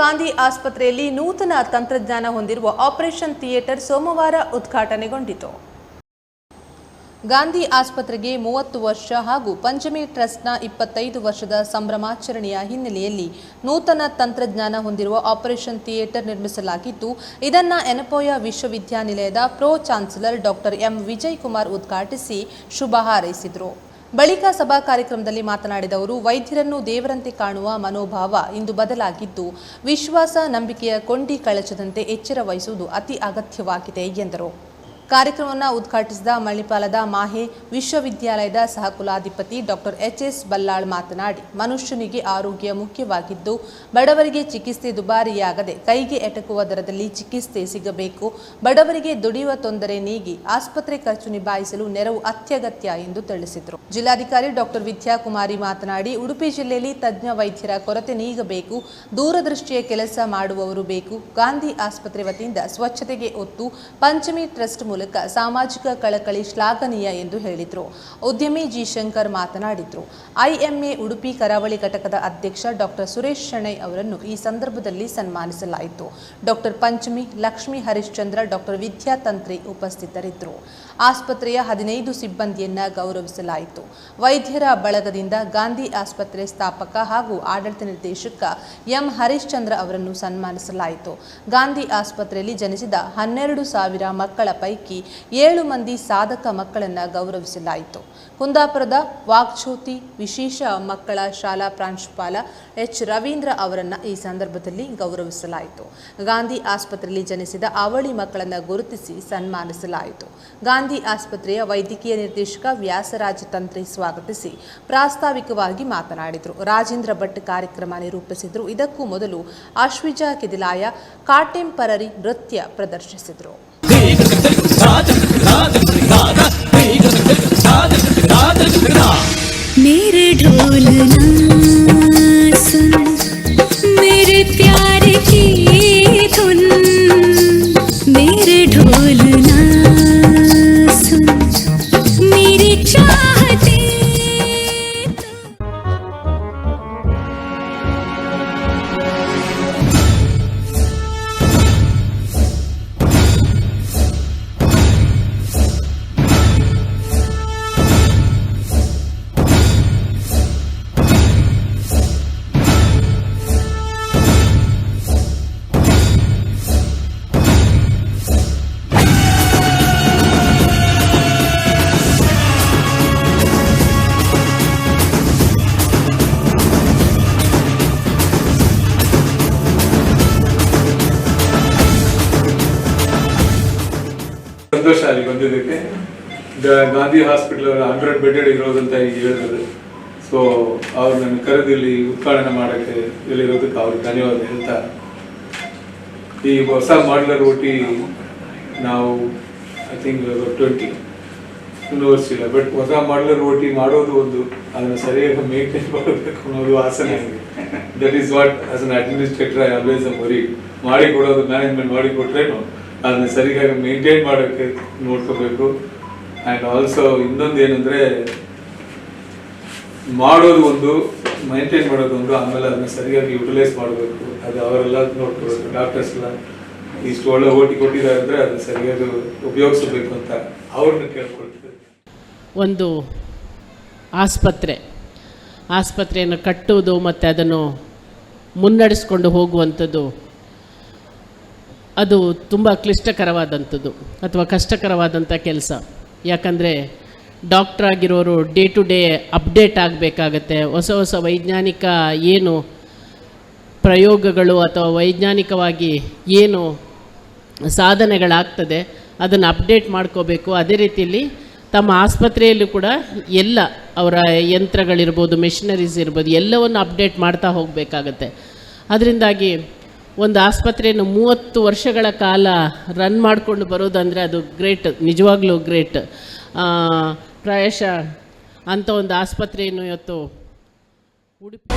ಗಾಂಧಿ ಆಸ್ಪತ್ರೆಯಲ್ಲಿ ನೂತನ ತಂತ್ರಜ್ಞಾನ ಹೊಂದಿರುವ ಆಪರೇಷನ್ ಥಿಯೇಟರ್ ಸೋಮವಾರ ಉದ್ಘಾಟನೆಗೊಂಡಿತು. ಗಾಂಧಿ ಆಸ್ಪತ್ರೆಗೆ ಮೂವತ್ತು ವರ್ಷ ಹಾಗೂ ಪಂಚಮಿ ಟ್ರಸ್ಟ್ನ ಇಪ್ಪತ್ತೈದು ವರ್ಷದ ಸಂಭ್ರಮಾಚರಣೆಯ ಹಿನ್ನೆಲೆಯಲ್ಲಿ ನೂತನ ತಂತ್ರಜ್ಞಾನ ಹೊಂದಿರುವ ಆಪರೇಷನ್ ಥಿಯೇಟರ್ ನಿರ್ಮಿಸಲಾಗಿದ್ದು, ಇದನ್ನು ಎನಪೋಯ ವಿಶ್ವವಿದ್ಯಾನಿಲಯದ pro chancellor doctor M Vijay Kumar ಉದ್ಘಾಟಿಸಿ ಶುಭ ಹಾರೈಸಿದರು. ಬಳಿಕ ಸಭಾ ಕಾರ್ಯಕ್ರಮದಲ್ಲಿ ಮಾತನಾಡಿದ ಅವರು, ವೈದ್ಯರನ್ನು ದೇವರಂತೆ ಕಾಣುವ ಮನೋಭಾವ ಇಂದು ಬದಲಾಗಿದ್ದು, ವಿಶ್ವಾಸ ನಂಬಿಕೆಯ ಕೊಂಡಿ ಕಳಚದಂತೆ ಎಚ್ಚರ ವಹಿಸುವುದು ಅತಿ ಅಗತ್ಯವಾಗಿದೆ, ಎಂದರು. ಕಾರ್ಯಕ್ರಮವನ್ನು ಉದ್ಘಾಟಿಸಿದ ಮಣಿಪಾಲದ ಮಾಹೆ ವಿಶ್ವವಿದ್ಯಾಲಯದ ಸಹಕುಲಾಧಿಪತಿ ಡಾಕ್ಟರ್ ಎಚ್ ಎಸ್ ಬಲ್ಲಾಳ್ ಮಾತನಾಡಿ, ಮನುಷ್ಯನಿಗೆ ಆರೋಗ್ಯ ಮುಖ್ಯವಾಗಿದ್ದು, ಬಡವರಿಗೆ ಚಿಕಿತ್ಸೆ ದುಬಾರಿಯಾಗದೆ ಕೈಗೆ ಎಟಕುವ ದರದಲ್ಲಿ ಚಿಕಿತ್ಸೆ ಸಿಗಬೇಕು. ಬಡವರಿಗೆ ದುಡಿಯುವ ತೊಂದರೆ ನೀಗಿ ಆಸ್ಪತ್ರೆ ಖರ್ಚು ನಿಭಾಯಿಸಲು ನೆರವು ಅತ್ಯಗತ್ಯ ಎಂದು ತಿಳಿಸಿದರು. ಜಿಲ್ಲಾಧಿಕಾರಿ ಡಾಕ್ಟರ್ ವಿದ್ಯಾಕುಮಾರಿ ಮಾತನಾಡಿ, ಉಡುಪಿ ಜಿಲ್ಲೆಯಲ್ಲಿ ತಜ್ಞ ವೈದ್ಯರ ಕೊರತೆ ನೀಗಬೇಕು, ದೂರದೃಷ್ಟಿಯ ಕೆಲಸ ಮಾಡುವವರು ಬೇಕು. ಗಾಂಧಿ ಆಸ್ಪತ್ರೆ ವತಿಯಿಂದ ಸ್ವಚ್ಛತೆಗೆ ಒತ್ತು, ಪಂಚಮಿ ಟ್ರಸ್ಟ್ ಮೂಲಕ ಸಾಮಾಜಿಕ ಕಳಕಳಿ ಶ್ಲಾಘನೀಯ ಎಂದು ಹೇಳಿದರು. ಉದ್ಯಮಿ ಜಿ ಶಂಕರ್ ಮಾತನಾಡಿದರು. ಐಎಂಎ ಉಡುಪಿ ಕರಾವಳಿ ಘಟಕದ ಅಧ್ಯಕ್ಷ ಡಾಕ್ಟರ್ ಸುರೇಶ್ ಶೆಣೈ ಅವರನ್ನು ಈ ಸಂದರ್ಭದಲ್ಲಿ ಸನ್ಮಾನಿಸಲಾಯಿತು. ಡಾಕ್ಟರ್ ಪಂಚಮಿ, ಲಕ್ಷ್ಮಿ ಹರಿಶ್ಚಂದ್ರ ಡಾಕ್ಟರ್ ವಿದ್ಯಾತಂತ್ರಿ ಉಪಸ್ಥಿತರಿದ್ದರು. ಆಸ್ಪತ್ರೆಯ ಹದಿನೈದು ಸಿಬ್ಬಂದಿಯನ್ನ ಗೌರವಿಸಲಾಯಿತು. ವೈದ್ಯರ ಬಳಗದಿಂದ ಗಾಂಧಿ ಆಸ್ಪತ್ರೆ ಸ್ಥಾಪಕ ಹಾಗೂ ಆಡಳಿತ ನಿರ್ದೇಶಕ ಎಂ. ಹರಿಶ್ಚಂದ್ರ ಅವರನ್ನು ಸನ್ಮಾನಿಸಲಾಯಿತು. ಗಾಂಧಿ ಆಸ್ಪತ್ರೆಯಲ್ಲಿ ಜನಿಸಿದ ಹನ್ನೆರಡು ಸಾವಿರ ಮಕ್ಕಳ ಪೈಕಿ ಏಳು ಮಂದಿ ಸಾಧಕ ಮಕ್ಕಳನ್ನು ಗೌರವಿಸಲಾಯಿತು. ಕುಂದಾಪುರದ ವಾಗ್ಜ್ಯೋತಿ ವಿಶೇಷ ಮಕ್ಕಳ ಶಾಲಾ ಪ್ರಾಂಶುಪಾಲ ಎಚ್. ರವೀಂದ್ರ ಅವರನ್ನು ಈ ಸಂದರ್ಭದಲ್ಲಿ ಗೌರವಿಸಲಾಯಿತು. ಗಾಂಧಿ ಆಸ್ಪತ್ರೆಯಲ್ಲಿ ಜನಿಸಿದ ಅವಳಿ ಮಕ್ಕಳನ್ನು ಗುರುತಿಸಿ ಸನ್ಮಾನಿಸಲಾಯಿತು. ಗಾಂಧಿ ಆಸ್ಪತ್ರೆಯ ವೈದ್ಯಕೀಯ ನಿರ್ದೇಶಕ ವ್ಯಾಸರಾಜ ತಂತ್ರಿ ಸ್ವಾಗತಿಸಿ ಪ್ರಾಸ್ತಾವಿಕವಾಗಿ ಮಾತನಾಡಿದರು. ರಾಜೇಂದ್ರ ಭಟ್ ಕಾರ್ಯಕ್ರಮ ನಿರೂಪಿಸಿದರು. ಇದಕ್ಕೂ ಮೊದಲು ಅಶ್ವಿಜಾ ಕಿದಿಲಾಯ ಕಾಟೆಂಪರರಿ ನೃತ್ಯ ಪ್ರದರ್ಶಿಸಿದರು. मेरे ढोल ಗ- ಗಾಂಧಿ ಹಾಸ್ಪಿಟಲ್ ಹಂಡ್ರೆಡ್ ಬೆಡೆಡ್ ಇರೋದಂತ ಈಗ ಹೇಳಿದ್ರು ಸೊ ಅವ್ರು ನನ್ನ ಕರೆದಿಲ್ಲಿ ಉದ್ಘಾಟನೆ ಮಾಡಕ್ಕೆ ಇಲ್ಲಿರೋದಕ್ಕೆ ಅವ್ರಿಗೆ ಧನ್ಯವಾದ ಹೇಳ್ತಾ. ಈ ಹೊಸ ಮಾಡ್ಲರ್ ಓಟಿ ನಾವು ಐ ಥಿಂಕ್ ಟ್ವೆಂಟಿ ಇನ್ನೂ ಬಟ್ ಹೊಸ ಮಾಡ್ಲರ್ ಓಟಿ ಮಾಡೋದು ಒಂದು ಅದನ್ನ ಸರಿಯಾಗಿ ಮೇಂಟೈನ್ ಮಾಡಬೇಕು ಅನ್ನೋದು ಆಸನೆ ಇದೆ. That is what as an administrator I always worry ಮಾಡಿ ಕೊಡೋದು ಮ್ಯಾನೇಜ್ಮೆಂಟ್ ಮಾಡಿ ಕೊಟ್ರೇನು ಅದನ್ನ ಸರಿಯಾಗಿ ಮೇಂಟೈನ್ ಮಾಡೋಕ್ಕೆ ನೋಡ್ಕೋಬೇಕು. ಆ್ಯಂಡ್ ಆಲ್ಸೋ ಇನ್ನೊಂದು ಏನಂದ್ರೆ ಮಾಡೋದು ಒಂದು ಮೈಂಟೈನ್ ಮಾಡೋದು ಒಂದು, ಆಮೇಲೆ ಅದನ್ನ ಸರಿಯಾಗಿ ಯುಟಿಲೈಸ್ ಮಾಡಬೇಕು. ಅದು ಅವರೆಲ್ಲ ನೋಡ್ಕೋಬೇಕು ಡಾಕ್ಟರ್ಸ್ ಎಲ್ಲ ಇಷ್ಟು ಒಳ್ಳೆ ಓಟಿ ಕೊಟ್ಟಿದ್ದಾರೆ ಅಂದರೆ ಅದನ್ನ ಸರಿಯಾಗಿ ಉಪಯೋಗಿಸಬೇಕು ಅಂತ ಅವ್ರನ್ನ ಕೇಳ್ಕೊಳ್ತೀವಿ. ಒಂದು ಆಸ್ಪತ್ರೆ. ಆಸ್ಪತ್ರೆಯನ್ನು ಕಟ್ಟುವುದು ಮತ್ತು ಅದನ್ನು ಮುನ್ನಡೆಸ್ಕೊಂಡು ಹೋಗುವಂಥದ್ದು ಅದು ತುಂಬ ಕ್ಲಿಷ್ಟಕರವಾದಂಥದ್ದು ಅಥವಾ ಕಷ್ಟಕರವಾದಂಥ ಕೆಲಸ. ಯಾಕಂದರೆ ಡಾಕ್ಟ್ರ್ ಆಗಿರೋರು ಡೇ ಟು ಡೇ ಅಪ್ಡೇಟ್ ಆಗಬೇಕಾಗತ್ತೆ. ಹೊಸ ಹೊಸ ವೈಜ್ಞಾನಿಕ ಏನು ಪ್ರಯೋಗಗಳು ಅಥವಾ ವೈಜ್ಞಾನಿಕವಾಗಿ ಏನು ಸಾಧನೆಗಳಾಗ್ತದೆ, ಅದನ್ನು ಅಪ್ಡೇಟ್ ಮಾಡ್ಕೋಬೇಕು. ಅದೇ ರೀತಿಯಲ್ಲಿ ತಮ್ಮ ಆಸ್ಪತ್ರೆಯಲ್ಲೂ ಕೂಡ ಎಲ್ಲ ಅವರ ಯಂತ್ರಗಳಿರ್ಬೋದು, ಮೆಷಿನರೀಸ್ ಇರ್ಬೋದು, ಎಲ್ಲವನ್ನು ಅಪ್ಡೇಟ್ ಮಾಡ್ತಾ ಹೋಗಬೇಕಾಗತ್ತೆ. ಅದರಿಂದಾಗಿ ಒಂದು ಆಸ್ಪತ್ರೆಯನ್ನು ಮೂವತ್ತು ವರ್ಷಗಳ ಕಾಲ ರನ್ ಮಾಡಿಕೊಂಡು ಬರೋದಂದರೆ ಅದು ಗ್ರೇಟ್, ನಿಜವಾಗ್ಲೂ ಗ್ರೇಟ್. ಪ್ರಾಯಶಃ ಅಂಥ ಒಂದು ಆಸ್ಪತ್ರೆಯನ್ನು ಇವತ್ತು ಉಡುಪಿ